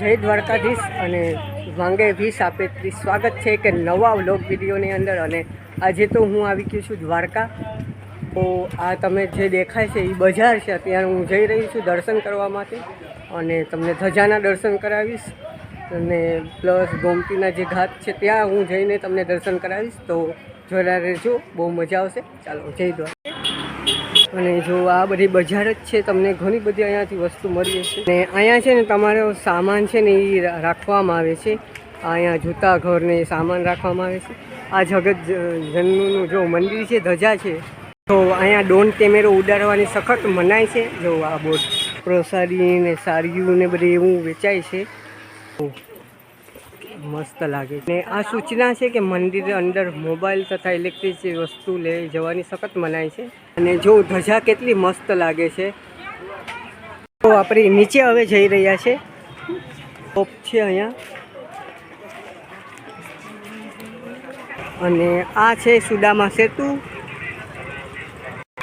જય દ્વારકાધીશ અને વાંગે વીસ આપેથી સ્વાગત છે કે નવા વ્લોગ વિડીયોની અંદર અને આજે તો હું આવી ગયું છું દ્વારકા. તો આ તમે જે દેખાય છે એ બજાર છે. અત્યારે હું જઈ રહી છું દર્શન કરવા માટે અને તમને ધજાના દર્શન કરાવીશ અને પ્લસ ગોમતીના જે ઘાટ છે ત્યાં હું જઈને તમને દર્શન કરાવીશ. તો જોડા રહેજો. બહુ મજા આવશે. ચાલો, જય દ્વારકા. અને જો આ બધી બજાર જ છે, તમને ઘણી બધી અહીંયાથી વસ્તુ મળી હશે. અને અહીંયા છે ને તમારો સામાન છે ને એ રાખવામાં આવે છે. અહીંયા જૂતા ઘરને સામાન રાખવામાં આવે છે. આ જગત જન્મનું જો મંદિર છે, ધજા છે, તો અહીંયા ડોન કેમેરો ઉડાડવાની સખત મનાય છે. જો આ બોર્ડ પ્રસાદી ને સાડીઓ ને બધી એવું વેચાય છે. મસ્ત લાગે. ને આ સૂચના છે કે મંદિર અંદર મોબાઈલ તથા ઇલેક્ટ્રિક વસ્તુ લઈ જવાની સખત મનાય છે. અને જો ધજા કેટલી મસ્ત લાગે છે. તો આપણે નીચે હવે જઈ રહ્યા છે. ટોપ છે અહીંયા. અને આ છે સુદામા સેતુ.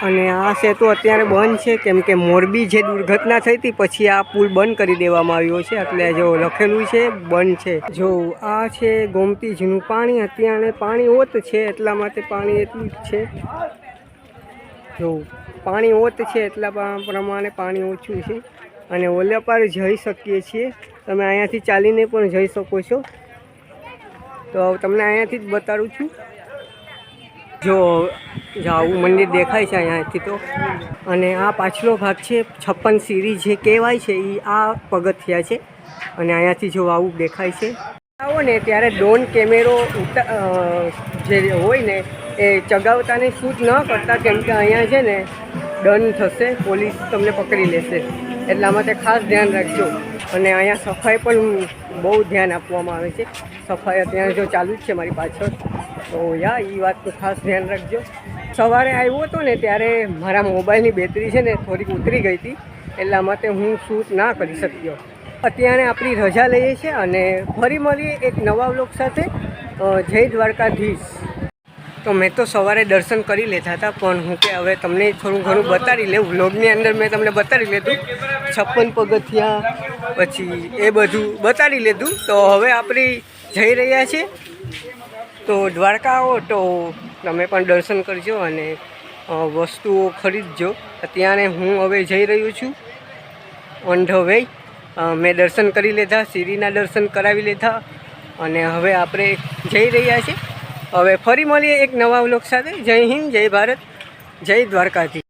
અને આ સેતુ અત્યારે બંધ છે, કેમ કે મોરબી જે દુર્ઘટના થઈ હતી, પછી આ પુલ બંધ કરી દેવામાં આવ્યો છે. એટલે જો લખેલું છે, બંધ છે. જો આ છે ગોમતીજીનું પાણી, અત્યારે પાણી ઓત છે, એટલા માટે પાણી એટલું જ છે. જો પાણી ઓત છે, એટલા પ્રમાણે પાણી ઓછું છે. અને ઓલા પાર જઈ શકીએ છીએ. તમે અહીંયાથી ચાલીને પણ જઈ શકો છો. તો તમને અહીંયાથી જ બતાડું છું. જો આવું મંદિર દેખાય છે અહીંયાથી તો. અને આ પાછલો ભાગ છે છપ્પન સીરી જે કહેવાય છે એ આ પગથિયા છે. અને અહીંયાથી જો આવું દેખાય છે. આવો ને ત્યારે ડ્રોન કેમેરો જે હોય ને, એ ચગાવતાને શૂટ ન કરતા કેમ કે અહીંયા છે ને, ડન થશે, પોલીસ તમને પકડી લેશે. એટલા માટે ખાસ ધ્યાન રાખજો. અને અહીંયા સફાઈ પણ બહુ ધ્યાન આપવામાં આવે છે. સફાઈ અત્યારે જો ચાલુ જ છે મારી પાછળ. તો યા એ વાતનું ખાસ ધ્યાન રાખજો. સવારે આવ્યો હતો ને ત્યારે મારા મોબાઈલની બેટરી છે ને થોડીક ઉતરી ગઈ હતી, એટલા માટે હું શૂટ ના કરી શક્યો. અત્યારે આપણી રજા લઈએ છીએ અને ફરી મળીએ એક નવા વ્લોગ સાથે. જય દ્વારકાધીશ. તો મેં તો સવારે દર્શન કરી લેતા હતા, પણ હું કે હવે તમને થોડું ઘણું બતાવી લઉં વ્લોગની અંદર મેં તમને બતાવી લીધું. છપ્પન પગથિયા, પછી એ બધું બતાવી લીધું. તો હવે આપણે જઈ રહ્યા છીએ. તો દ્વારકા આવો તો તમે પણ દર્શન કરજો અને વસ્તુઓ ખરીદજો. અત્યારે હું હવે જઈ રહ્યો છું. ઓન ધ વે મેં દર્શન કરી લીધા, શિરીના દર્શન કરાવી લીધા અને હવે આપણે જઈ રહ્યા છીએ. હવે ફરી મળીએ એક નવા વ્લોગ સાથે. જય હિન્દ, જય ભારત, જય દ્વારકાથી